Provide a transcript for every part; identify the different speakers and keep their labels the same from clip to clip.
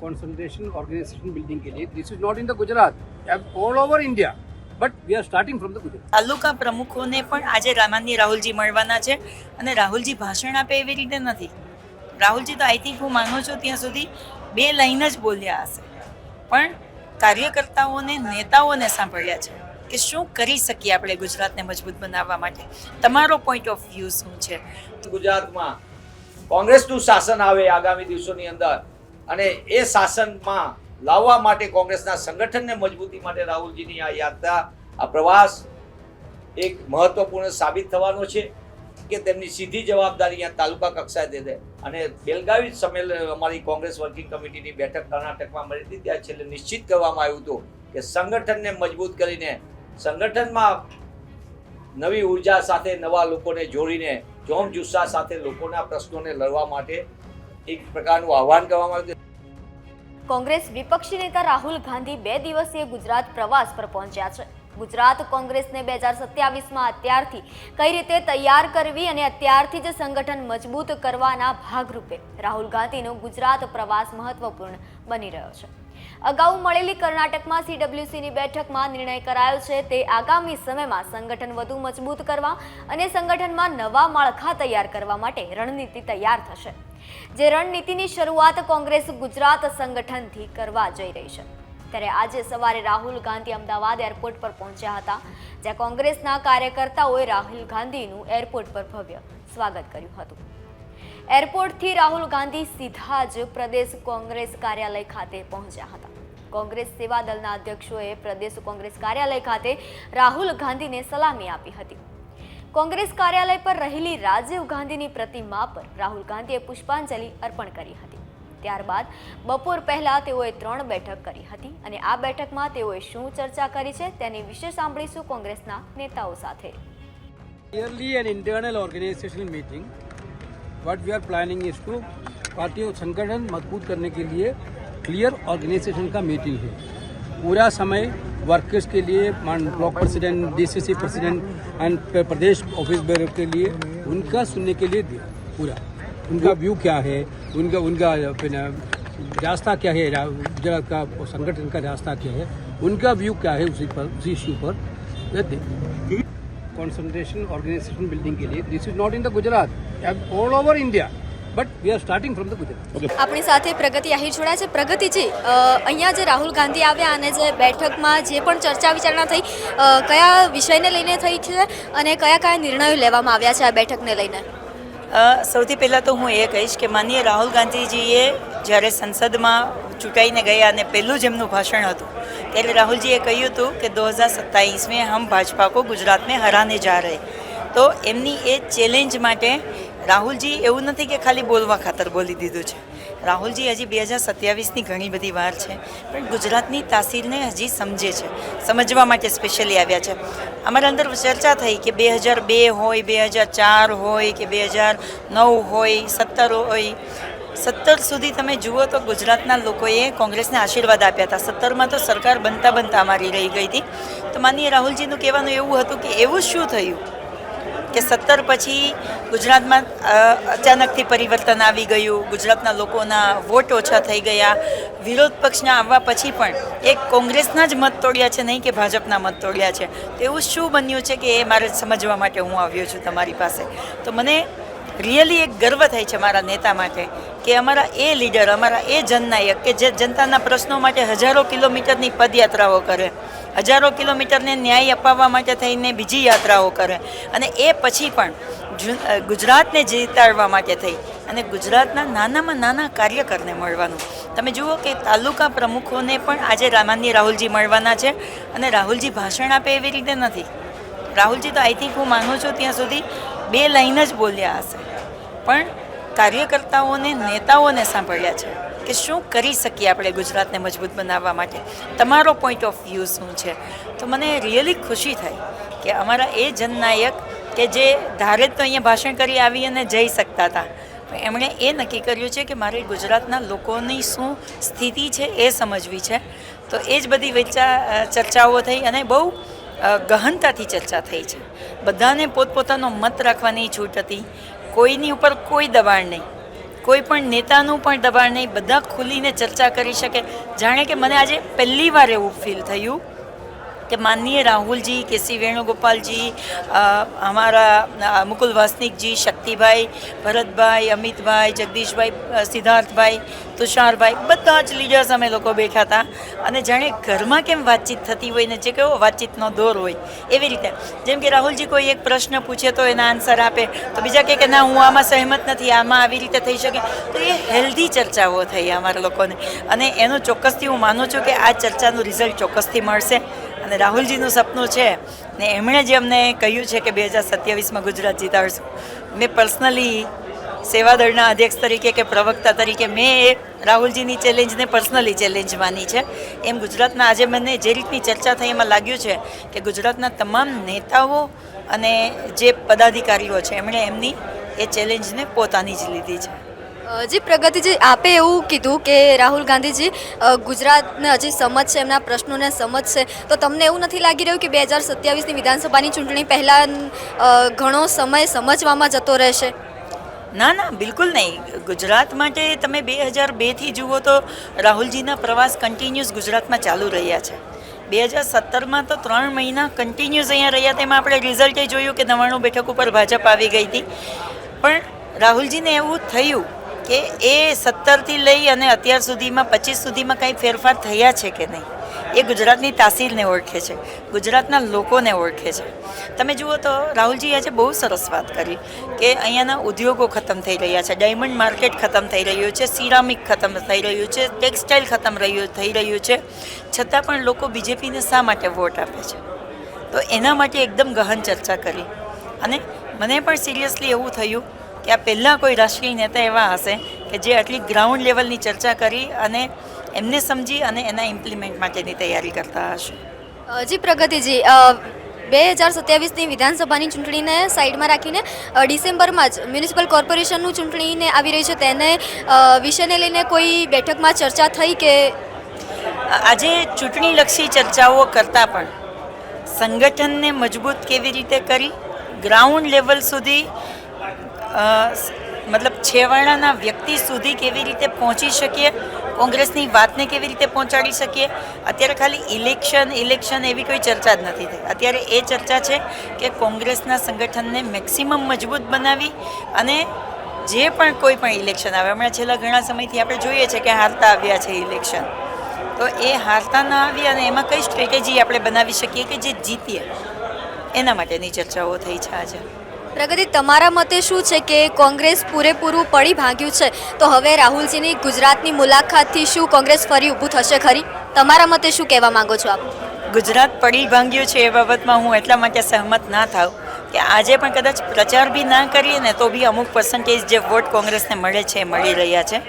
Speaker 1: concentration organization building ke liye. This is not in the Gujarat, all over India. But we are starting from the Gujarat
Speaker 2: taluka પ્રમુખોને પણ આજે રામાનની રાહુલજી મળવાના છે અને રાહુલજી ભાષણ આપે એવી રીતે નથી. રાહુલજી તો આઈ થિંક હું માનું છું ત્યાં સુધી બે લાઈન જ બોલ્યા હશે. પણ કાર્યકર્તાઓને નેતાઓને સાંભળ્યા છે કે શું કરી શકીએ આપણે ગુજરાતને મજબૂત બનાવવા માટે. તમારો પોઈન્ટ ઓફ વ્યૂ શું છે?
Speaker 3: ગુજરાતમાં કોંગ્રેસનું શાસન આવે આગામી દિવસોની અંદર અને એ શાસનમાં લાવવા માટે કોંગ્રેસના સંગઠનને મજબૂતી માટે રાહુલજીની આ યાત્રા, આ પ્રવાસ એક મહત્વપૂર્ણ સાબિત થવાનો છે કે તેમની સીધી જવાબદારી અહીંયા તાલુકા કક્ષાએ દે દે. અને બેલગાવી સંમેલન અમારી કોંગ્રેસ વર્કિંગ કમિટીની બેઠક કર્ણાટકમાં મળી હતી. ત્યાં છેલ્લે નિશ્ચિત કરવામાં આવ્યું હતું કે સંગઠનને મજબૂત કરીને સંગઠનમાં નવી ઊર્જા સાથે નવા લોકોને જોડીને જોમ જુસ્સા સાથે લોકોના પ્રશ્નોને લડવા માટે એક પ્રકારનું આહ્વાન કરવામાં આવ્યું
Speaker 4: કોંગ્રેસ વિપક્ષી નેતા રાહુલ ગાંધી બે દિવસીય ગુજરાત પ્રવાસ પર પહોંચ્યા છે. ગુજરાત કોંગ્રેસને બે હજાર સત્યાવીસમાં અત્યારથી કઈ રીતે તૈયાર કરવી અને અત્યારથી જ સંગઠન મજબૂત કરવાના ભાગરૂપે રાહુલ ગાંધીનો ગુજરાત પ્રવાસ મહત્વપૂર્ણ બની રહ્યો છે. અગાઉ મળેલી કર્ણાટકમાં સીડબ્લ્યુસીની બેઠકમાં નિર્ણય કરાયો છે તે આગામી સમયમાં સંગઠન વધુ મજબૂત કરવા અને સંગઠનમાં નવા માળખા તૈયાર કરવા માટે રણનીતિ તૈયાર થશે. જે રણનીતિની શરૂઆત કોંગ્રેસ ગુજરાત સંગઠનથી કરવા જઈ રહી છે. ત્યારે આજે સવારે રાહુલ ગાંધી અમદાવાદ એરપોર્ટ પર પહોંચ્યા હતા, જ્યાં કોંગ્રેસના કાર્યકર્તાઓએ રાહુલ ગાંધીનું એરપોર્ટ પર ભવ્ય સ્વાગત કર્યું હતું. એરપોર્ટથી રાહુલ ગાંધી સીધા જ પ્રદેશ કોંગ્રેસ કાર્યાલય ખાતે પહોંચ્યા હતા. કોંગ્રેસ સેવા દળના અધ્યક્ષોએ પ્રદેશ કોંગ્રેસ કાર્યાલય ખાતે રાહુલ ગાંધીને સલામી આપી હતી. કોંગ્રેસ કાર્યાલય પર રહેલી રાજીવ ગાંધીની પ્રતિમા પર રાહુલ ગાંધીએ પુષ્પાંજલિ અર્પણ કરી હતી. ત્યારબાદ બપોર પહેલા તેઓએ ત્રણ બેઠક કરી હતી અને આ બેઠકમાં તેઓએ શું ચર્ચા કરી છે તેની વિશે સાંભળીશું કોંગ્રેસના નેતાઓ સાથે
Speaker 1: yearly an internal organizational meeting what we are planning is to party संगठन मजबूत करने के लिए क्लियर ऑर्गेनाइजेशन का मीटिंग है पूरा समय वर्कर्स के लिए मान block president DCC president and Pradesh office bear के लिए उनका सुनने के लिए दिया पूरा उनका व्यू क्या है उनका उनका फिर रास्ता क्या है रा- गुजरात का संगठन का रास्ता क्या है उनका व्यू क्या है उसी पर उसी इश्यू पर ये देखिए concentration organization building के लिए this is not in the Gujarat all over India but we are starting from the Gujarat
Speaker 4: આપણી સાથે પ્રગતિ આહિર જોડાય છે પ્રગતિજી અ, અહીંયા જે રાહુલ ગાંધી આવ્યા અને જે બેઠકમાં જે પણ ચર્ચા વિચારણા થઈ અ, કયા વિષયને લઈને થઈ છે અને કયા કયા નિર્ણયો લેવામાં આવ્યા છે આ બેઠકને લઈને
Speaker 2: અ, સૌથી પહેલાં તો હું એ કહીશ કે માનીય રાહુલ ગાંધીજીએ જ્યારે સંસદમાં ચૂંટાઈને ગયા અને પહેલું જ એમનું ભાષણ હતું, ત્યારે રાહુલજીએ કહ્યું હતું કે દો હજાર સત્તાવીસ હમ ભાજપા કો ગુજરાત મેં હરાને જા રહે તો એમની એ ચેલેન્જ માટે રાહુલજી એવું નથી કે ખાલી બોલવા ખાતર બોલી દીધું છે. રાહુલજી, હજી બે હજાર સત્યાવીસની ઘણી બધી વાર છે, પણ ગુજરાતની તાસીરને હજી સમજે છે, સમજવા માટે સ્પેશિયલી આવ્યા છે. અમારા અંદર ચર્ચા થઈ કે બે હજાર બે હોય, બે હજાર ચાર હોય કે બે હજાર નવ હોય, સત્તર હોય. સત્તર સુધી તમે જુઓ તો ગુજરાતના લોકોએ કોંગ્રેસને આશીર્વાદ આપ્યા હતા. સત્તરમાં તો સરકાર બનતા બનતા અમારી રહી ગઈ હતી. તો માનીએ રાહુલજીનું કહેવાનું એવું હતું કે એવું શું થયું? કે સત્તર પછી ગુજરાતમાં અચાનકથી પરિવર્તન આવી ગયું. ગુજરાતના લોકોના વોટ ઓછા થઈ ગયા. વિરોધ પક્ષના આવવા પછી પણ એક કોંગ્રેસના જ મત તોડ્યા છે, નહીં કે ભાજપના મત તોડ્યા છે. તેવું શું બન્યું છે કે એ મારે સમજવા માટે હું આવ્યો છું તમારી પાસે? તો મને રિયલી એક ગર્વ થાય છે મારા નેતા માટે કે અમારા એ લીડર, અમારા એ જનનાયક કે જે જનતાના પ્રશ્નો માટે હજારો કિલોમીટરની પદયાત્રાઓ કરે. હજારો કિલોમીટરને ન્યાય અપાવવા માટે થઈને બીજી યાત્રાઓ કરે. અને એ પછી પણ ગુજરાતને જીતાડવા માટે થઈ. અને ગુજરાતના નાનામાં નાના કાર્યકરને મળવાનું. તમે જુઓ કે તાલુકા પ્રમુખોને પણ આજે રામાનની રાહુલજી મળવાના છે. અને રાહુલજી ભાષણ આપે એવી રીતે નથી. રાહુલજી તો આઈ થિંક હું માનું છું ત્યાં સુધી બે લાઈન જ બોલ્યા હશે. પણ કાર્યકર્તાઓને, નેતાઓને સાંભળ્યા છે. કે શું કરી શકીએ આપણે ગુજરાતને મજબૂત બનાવવા માટે? તમારો પોઈન્ટ ઓફ વ્યૂ શું છે? તો મને રિયલી ખુશી થઈ કે અમારા એ જનનાયક કે જે ધારે તો અહીંયા ભાષણ કરી આવી અને જઈ શકતા હતા. એમણે એ નક્કી કર્યું છે કે મારે ગુજરાતના લોકોની શું સ્થિતિ છે એ સમજવી છે. તો એ જ બધી વિચાર ચર્ચાઓ થઈ અને બહુ ગહનતાથી ચર્ચા થઈ છે. બધાને પોતપોતાનો મત રાખવાની છૂટ હતી. કોઈની ઉપર કોઈ દબાણ નહીં. કોઈ પણ નેતાનું પણ દબાણ નહીં, બધા ખુલીને ચર્ચા કરી શકે. જાણે કે મને આજે પહેલી વાર એવું ફીલ થયું. કે માનનીય રાહુલજી, કે શ્રી વેણુગોપાલજી અમારા મુકુલ વાસનિકજી, શક્તિભાઈ, ભરતભાઈ, અમિતભાઈ, જગદીશભાઈ સિદ્ધાર્થભાઈ, તુષારભાઈ, બધા જ લીડર્સ અમે લોકો બેઠા હતા. અને જાણે ઘરમાં કેમ વાતચીત થતી હોય ને જે કેવો વાતચીતનો દોર હોય, એવી રીતે. જેમ કે રાહુલજી કોઈ એક પ્રશ્ન પૂછે તો એના આન્સર આપે, તો બીજા કહે કે ના, હું આમાં સહેમત નથી, આમાં આવી રીતે થઈ શકે. તો એ હેલ્ધી ચર્ચાઓ થઈ અમારા લોકોને. અને એનું ચોક્કસથી હું માનું છું કે આ ચર્ચાનું રિઝલ્ટ ચોક્કસથી મળશે. અને રાહુલજીનું સપનું છે ને એમણે જે અમને કહ્યું છે કે બે હજાર સત્યાવીસમાં ગુજરાત જીતાડશું. મેં પર્સનલી સેવાદળના અધ્યક્ષ તરીકે કે પ્રવક્તા તરીકે મેં એ રાહુલજીની ચેલેન્જને પર્સનલી ચેલેન્જ માની છે. એમ ગુજરાતના આજે મને જે રીતની ચર્ચા થઈ એમાં લાગ્યું છે કે ગુજરાતના તમામ નેતાઓ અને જે પદાધિકારીઓ છે, એમણે એમની એ ચેલેન્જને પોતાની જ લીધી છે.
Speaker 4: જી પ્રગતિજી આપે એવું કીધું કે રાહુલ ગાંધીજી ગુજરાતને હજી સમજ છે, એમના પ્રશ્નોને સમજ છે. તો તમને એવું નથી લાગી રહ્યું કે બે હજાર સત્યાવીસની વિધાનસભાની ચૂંટણી પહેલાં ઘણો સમય સમજવામાં જતો રહેશે?
Speaker 2: ના ના, બિલકુલ નહીં. ગુજરાત માટે તમે બે હજાર બેથી જુઓ તો રાહુલજીના પ્રવાસ કન્ટિન્યુઅસ ગુજરાતમાં ચાલુ રહ્યા છે. બે હજાર સત્તરમાં તો ત્રણ મહિના કન્ટિન્યુઅસ અહીંયા રહ્યા, તેમાં આપણે રિઝલ્ટે જોયું કે નવાણું બેઠક ઉપર ભાજપ આવી ગઈ હતી. પણ રાહુલજીને એવું થયું કે એ સત્તરથી લઈ અને અત્યાર સુધીમાં, પચીસ સુધીમાં કંઈ ફેરફાર થયા છે કે નહીં? એ ગુજરાતની તાસીરને ઓળખે છે, ગુજરાતના લોકોને ઓળખે છે. તમે જુઓ તો રાહુલજી આજે બહુ સરસ વાત કરી કે અહીંયાના ઉદ્યોગો ખતમ થઈ રહ્યા છે, ડાયમંડ માર્કેટ ખતમ થઈ રહ્યું છે, સિરામિક ખતમ થઈ રહ્યું છે, ટેક્સટાઇલ ખતમ રહ્યું, થઈ રહ્યું છે. છતાં પણ લોકો બીજેપીને શા માટે વોટ આપે છે? તો એના માટે એકદમ ગહન ચર્ચા કરી. અને મને પણ સિરિયસલી એવું થયું કે આ પહેલાં કોઈ રાષ્ટ્રીય નેતા એવા હશે કે જે આટલી ગ્રાઉન્ડ લેવલની ચર્ચા કરી અને એમને સમજી અને એના ઇમ્પ્લિમેન્ટ માટેની તૈયારી કરતા હશે.
Speaker 4: જી પ્રગતિજી બે હજાર સત્યાવીસની વિધાનસભાની ચૂંટણીને સાઈડમાં રાખીને ડિસેમ્બરમાં જ મ્યુનિસિપલ કોર્પોરેશનનું ચૂંટણીને આવી રહી છે. તેને વિષયને લઈને કોઈ બેઠકમાં ચર્ચા થઈ કે?
Speaker 2: આજે ચૂંટણીલક્ષી ચર્ચાઓ કરતાં પણ સંગઠનને મજબૂત કેવી રીતે કરી ગ્રાઉન્ડ લેવલ સુધી મતલબ છેવાડાના વ્યક્તિ સુધી કેવી રીતે પહોંચી શકીએ? કોંગ્રેસની વાતને કેવી રીતે પહોંચાડી શકીએ? અત્યારે ખાલી ઇલેક્શન ઇલેક્શન એવી કોઈ ચર્ચા જ નથી થઈ. અત્યારે એ ચર્ચા છે કે કોંગ્રેસના સંગઠનને મેક્સિમમ મજબૂત બનાવી અને જે પણ કોઈ પણ ઇલેક્શન આવે, હમણાં છેલ્લા ઘણા સમયથી આપણે જોઈએ છે કે હારતા આવ્યા છે ઇલેક્શન. તો એ હારતા ના આવી અને એમાં કઈ સ્ટ્રેટેજી આપણે બનાવી શકીએ કે જે જીતીએ? એના માટેની ચર્ચાઓ થઈ છે આજે.
Speaker 4: પ્રગતિ તમારા મતે શું છે કે કોંગ્રેસ પૂરેપૂરું પડી ભાંગ્યું છે? તો હવે રાહુલજીની ગુજરાતની મુલાકાતથી શું કોંગ્રેસ ફરી ઊભું થશે ખરી? તમારા મતે શું કહેવા માંગો છો આપ?
Speaker 2: ગુજરાત પડી ભાંગ્યું છે એ બાબતમાં હું એટલા માટે સહમત ના થાઉં કે આજે પણ કદાચ પ્રચાર બી ના કરીએ ને તો બી અમુક પર્સન્ટેજ જે વોટ કોંગ્રેસને મળે છે એ મળી રહ્યા છે.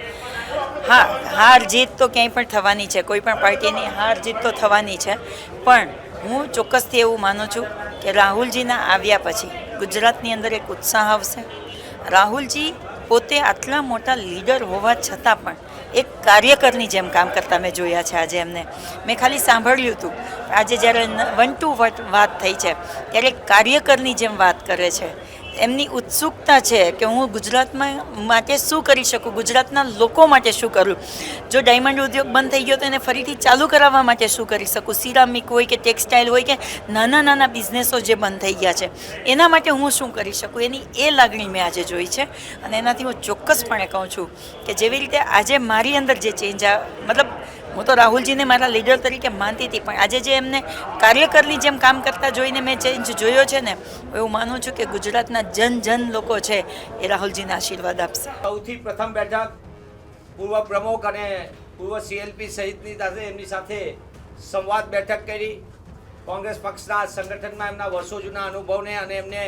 Speaker 2: હા, હાર જીત તો ક્યાંય પણ થવાની છે, કોઈ પણ પાર્ટીની હાર જીત તો થવાની છે. પણ હું ચોક્કસથી એવું માનું છું કે રાહુલજીના આવ્યા પછી ગુજરાતની અંદર એક ઉત્સાહ આવશે. રાહુલજી પોતે આટલા મોટા લીડર હોવા છતાં પણ એક કાર્યકરની જેમ કામ કરતા મેં જોયા છે આજે એમને. મેં ખાલી સાંભળ્યું હતું. આજે જ્યારે વન ટુ વાત થઈ છે, ત્યારે કાર્યકરની જેમ વાત કરે છે. એમની ઉત્સુકતા છે કે હું ગુજરાતમાં માટે શું કરી શકું, ગુજરાતના લોકો માટે શું કરું? જો ડાયમંડ ઉદ્યોગ બંધ થઈ ગયો તો એને ફરીથી ચાલુ કરાવવા માટે શું કરી શકું? સિરામિક હોય કે ટેક્સટાઇલ હોય કે નાના નાના બિઝનેસો જે બંધ થઈ ગયા છે, એના માટે હું શું કરી શકું? એની એ લાગણી મેં આજે જોઈ છે અને એનાથી હું ચોક્કસપણે કહું છું કે જેવી રીતે આજે મારી અંદર જે ચેન્જ આ, મતલબ હું તો રાહુલજીને મારા લીડર તરીકે માનતી હતી, પણ આજે જે એમને કાર્યકરની જેમ કામ કરતા જોઈને મેં ચેન્જ જોયો છે ને એવું માનું છું કે ગુજરાતના જન જન લોકો છે એ રાહુલજીને આશીર્વાદ આપશે.
Speaker 3: સૌથી પ્રથમ બેઠક પૂર્વ પ્રમુખ અને પૂર્વ સીએલપી સહિતની સાથે એમની સાથે સંવાદ બેઠક કરી. કોંગ્રેસ પક્ષના સંગઠનમાં એમના વર્ષો જૂના અનુભવને અને એમને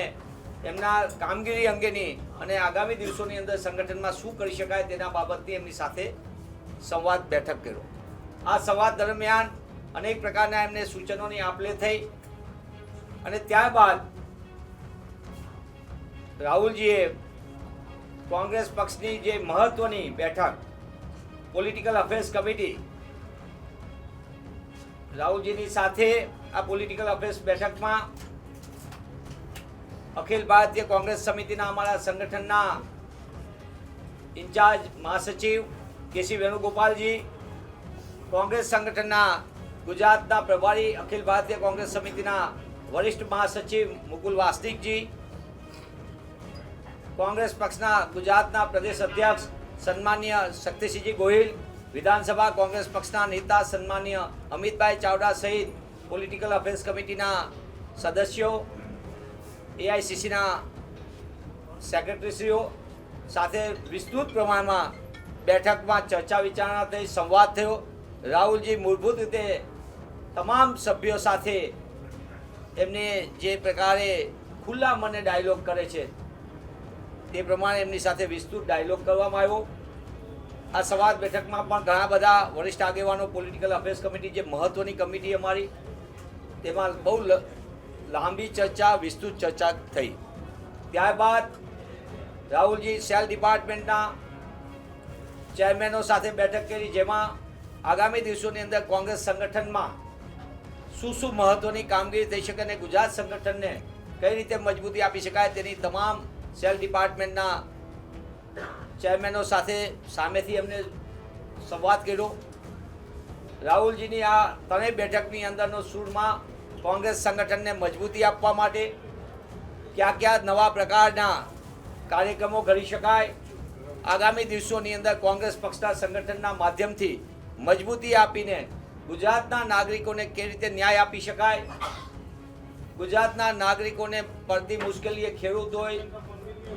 Speaker 3: એમના કામગીરી અંગેની અને આગામી દિવસોની અંદર સંગઠનમાં શું કરી શકાય તેના બાબતની એમની સાથે સંવાદ બેઠક કર્યો. આ સંવાદ દરમિયાન અનેક પ્રકારના એમને સૂચનોની આપલે થઈ અને ત્યારબાદ રાહુલજીએ કોંગ્રેસ પક્ષની જે મહત્વની બેઠક પોલિટિકલ અફેર્સ કમિટી રાહુલજીની સાથે આ પોલિટિકલ અફેર્સ બેઠકમાં અખિલ ભારતીય કોંગ્રેસ સમિતિના અમારા સંગઠનના ઇન્ચાર્જ મહાસચિવ કેસી વેણુગોપાલજી કોંગ્રેસ સંગઠનના ગુજરાતના પ્રભારી અખિલ ભારતીય કોંગ્રેસ સમિતિના વરિષ્ઠ મહાસચિવ મુકુલ વાસ્તિકજી, કોંગ્રેસ પક્ષના ગુજરાતના પ્રદેશ અધ્યક્ષ સન્માન્ય શક્તિસિંહજી ગોહિલ, વિધાનસભા કોંગ્રેસ પક્ષના નેતા સન્માન્ય અમિતભાઈ ચાવડા સહિત પોલિટિકલ અફેર્સ કમિટીના સદસ્યો, એઆઈસીસીના સેક્રેટરીશ્રીઓ સાથે વિસ્તૃત પ્રમાણમાં બેઠકમાં ચર્ચા વિચારણા થઈ, સંવાદ થયો. રાહુલજી મૂળભૂત રીતે તમામ સભ્યો સાથે એમને જે પ્રકારે ખુલ્લા મને ડાયલોગ કરે છે, તે પ્રમાણે એમની સાથે વિસ્તૃત ડાયલોગ કરવામાં આવ્યો. આ સંવાદ બેઠકમાં પણ ઘણા બધા વરિષ્ઠ આગેવાનો પોલિટિકલ અફેર્સ કમિટી જે મહત્ત્વની કમિટી અમારી, તેમાં બહુ લાંબી ચર્ચા, વિસ્તૃત ચર્ચા થઈ. ત્યારબાદ રાહુલજી સેલ ડિપાર્ટમેન્ટના ચેરમેનો સાથે બેઠક કરી, જેમાં આગામી દિવસોની અંદર કોંગ્રેસ સંગઠનમાં શું શું મહત્વની કામગીરી થઈ શકે અને ગુજરાત સંગઠનને કઈ રીતે મજબૂતી આપી શકાય તેની તમામ સેલ ડિપાર્ટમેન્ટના ચેરમેનો સાથે સામેથી એમને સંવાદ કર્યો. રાહુલજીની આ ત્રણેય બેઠકની અંદરનો સૂરમાં કોંગ્રેસ સંગઠનને મજબૂતી આપવા માટે ક્યાં ક્યાં નવા પ્રકારના કાર્યક્રમો કરી શકાય. આગામી દિવસોની અંદર કોંગ્રેસ પક્ષના સંગઠનના માધ્યમથી મજબૂતી આપીને ગુજરાતના નાગરિકોને કેવી રીતે ન્યાય આપી શકાય? ગુજરાતના નાગરિકોને પડતી મુશ્કેલીએ ખેડૂત હોય,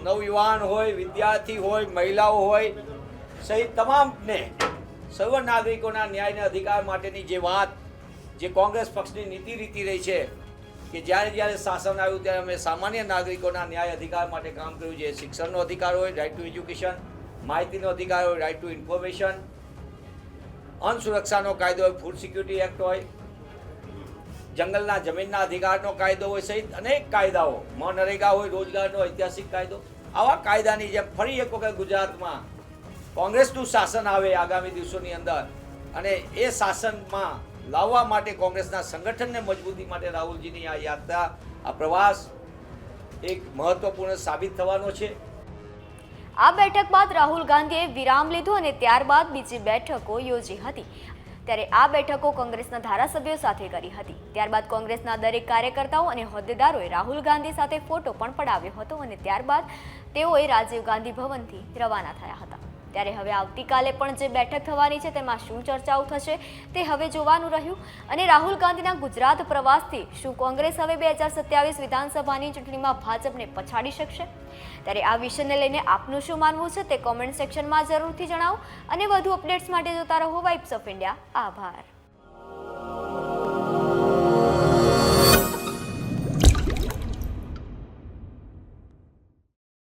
Speaker 3: નવયુવાન હોય, વિદ્યાર્થી હોય, મહિલાઓ હોય, સહિત તમામને સર્વ નાગરિકોના ન્યાયના અધિકાર માટેની જે વાત જે કોંગ્રેસ પક્ષની નીતિ રીતિ રહી છે કે જ્યારે જ્યારે શાસન આવ્યું ત્યારે અમે સામાન્ય નાગરિકોના ન્યાય અધિકાર માટે કામ કર્યું. છે શિક્ષણનો અધિકાર હોય રાઇટ ટુ એજ્યુકેશન માહિતીનો અધિકાર હોય રાઇટ ટુ ઇન્ફોર્મેશન અન્નસુરક્ષાનો કાયદો હોય, ફૂડ સિક્યુરિટી એક્ટ હોય, જંગલના જમીનના અધિકારનો કાયદો હોય સહિત અનેક કાયદાઓ, મનરેગા હોય, રોજગારનો ઐતિહાસિક કાયદો, આવા કાયદાની જેમ ફરી એક વખત ગુજરાતમાં કોંગ્રેસનું શાસન આવે આગામી દિવસોની અંદર અને એ શાસનમાં લાવવા માટે કોંગ્રેસના સંગઠનને મજબૂતી માટે રાહુલજીની આ યાત્રા, આ પ્રવાસ એક મહત્વપૂર્ણ સાબિત થવાનો છે.
Speaker 4: આ બેઠક બાદ રાહુલ ગાંધીએ વિરામ લીધો અને ત્યારબાદ બીજી બેઠકો યોજી હતી. ત્યારે આ બેઠકો કોંગ્રેસના ધારાસભ્યો સાથે કરી હતી. ત્યારબાદ કોંગ્રેસના દરેક કાર્યકર્તાઓ અને હોદ્દેદારોએ રાહુલ ગાંધી સાથે ફોટો પણ પડાવ્યો હતો અને ત્યારબાદ તેઓએ રાજીવ ગાંધી ભવનથી રવાના થયા હતા. ત્યારે હવે આવતીકાલે પણ જે બેઠક થવાની છે તેમાં શું ચર્ચાઓ થશે તે હવે જોવાનું રહ્યું. અને રાહુલ ગાંધીના ગુજરાત પ્રવાસથી શું કોંગ્રેસ હવે બે હજાર સત્યાવીસ વિધાનસભાની ચૂંટણીમાં ભાજપને પછાડી શકશે? ત્યારે આ વિષયને લઈને આપનું શું માનવું છે તે કોમેન્ટ સેક્શનમાં જરૂરથી જણાવો. અને વધુ અપડેટ્સ માટે જોતા રહો વાઇબ્સ ઓફ ઇન્ડિયા આભાર.